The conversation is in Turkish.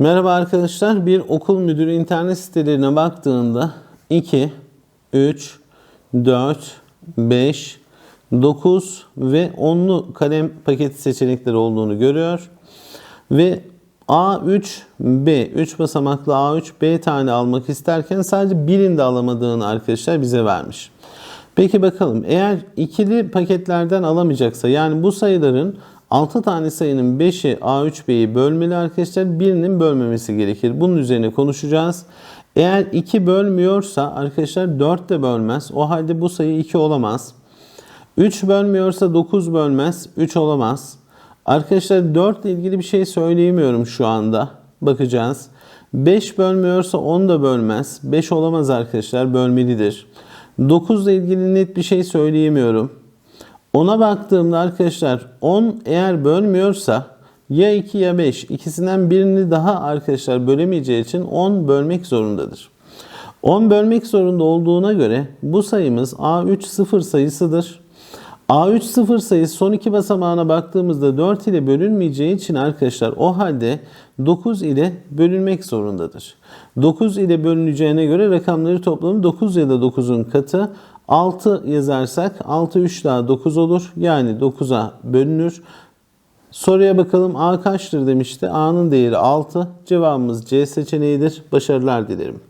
Merhaba arkadaşlar. Bir okul müdürü internet sitelerine baktığında 2, 3, 4, 5, 9 ve 10'lu kalem paketi seçenekleri olduğunu görüyor. Ve A3, B, 3 basamaklı A3, B tane almak isterken sadece birini de alamadığını arkadaşlar bize vermiş. Peki bakalım eğer ikili paketlerden alamayacaksa yani bu sayıların 6 tane sayının 5'i A3B'yi bölmeli arkadaşlar birinin bölmemesi gerekir. Bunun üzerine konuşacağız. Eğer 2 bölmüyorsa arkadaşlar 4 de bölmez. O halde bu sayı 2 olamaz. 3 bölmüyorsa 9 bölmez. 3 olamaz. Arkadaşlar 4 ile ilgili bir şey söyleyemiyorum şu anda. Bakacağız. 5 bölmüyorsa 10 da bölmez. 5 olamaz arkadaşlar. Bölmelidir. 9 ile ilgili net bir şey söyleyemiyorum. Ona baktığımda arkadaşlar 10 eğer bölmüyorsa ya 2 ya 5 ikisinden birini daha arkadaşlar bölemeyeceği için 10 bölmek zorundadır. 10 bölmek zorunda olduğuna göre bu sayımız A3 sıfır sayısıdır. A3 sıfır sayısı son iki basamağına baktığımızda 4 ile bölünmeyeceği için arkadaşlar o halde 9 ile bölünmek zorundadır. 9 ile bölüneceğine göre rakamları toplamı 9 ya da 9'un katı 6 yazarsak 6 3 daha 9 olur. Yani 9'a bölünür. Soruya bakalım A kaçtır demişti. A'nın değeri 6. Cevabımız C seçeneğidir. Başarılar dilerim.